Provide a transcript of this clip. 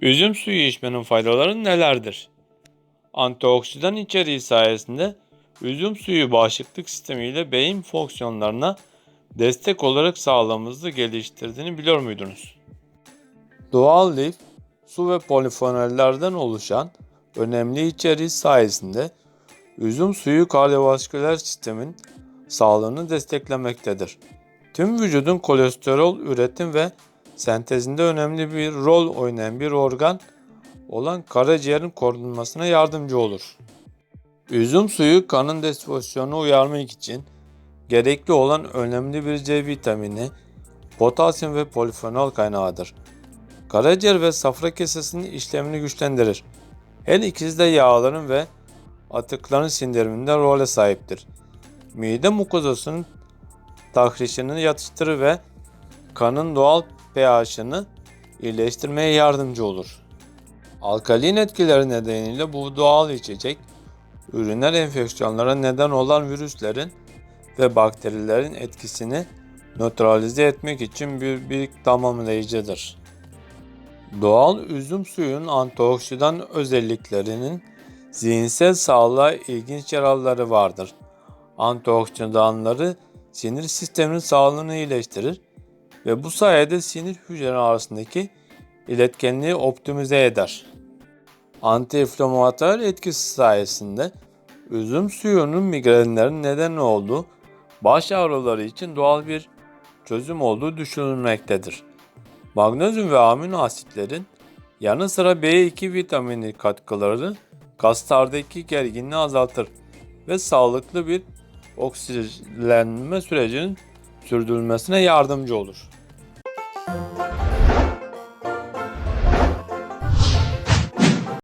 Üzüm suyu içmenin faydaları nelerdir? Antioksidan içeriği sayesinde üzüm suyu bağışıklık sistemiyle beyin fonksiyonlarına destek olarak sağlığımızı geliştirdiğini biliyor muydunuz? Doğal lif, su ve polifenollerden oluşan önemli içeriği sayesinde üzüm suyu kardiyovasküler sistemin sağlığını desteklemektedir. Tüm vücudun kolesterol üretim ve sentezinde önemli bir rol oynayan bir organ olan karaciğerin korunmasına yardımcı olur. Üzüm suyu kanın depozisyonunu uyarmak için gerekli olan önemli bir C vitamini, potasyum ve polifenol kaynağıdır. Karaciğer ve safra kesesinin işlemini güçlendirir. Her ikisi de yağların ve atıkların sindiriminde role sahiptir. Mide mukozasının tahrişini yatıştırır ve kanın doğal pH'ını iyileştirmeye yardımcı olur. Alkalin etkileri nedeniyle bu doğal içecek, ürünler enfeksiyonlara neden olan virüslerin ve bakterilerin etkisini nötralize etmek için bir büyük tamamlayıcıdır. Doğal üzüm suyunun antioksidan özelliklerinin zihinsel sağlığa ilginç yararları vardır. Antioksidanları sinir sisteminin sağlığını iyileştirir ve bu sayede sinir hücreleri arasındaki iletkenliği optimize eder. Antiinflamatuar etkisi sayesinde üzüm suyunun migrenlerin neden olduğu baş ağrıları için doğal bir çözüm olduğu düşünülmektedir. Magnezyum ve amino asitlerin yanı sıra B2 vitamini katkıları kaslardaki gerginliği azaltır ve sağlıklı bir oksijenlenme sürecinin sürdürülmesine yardımcı olur.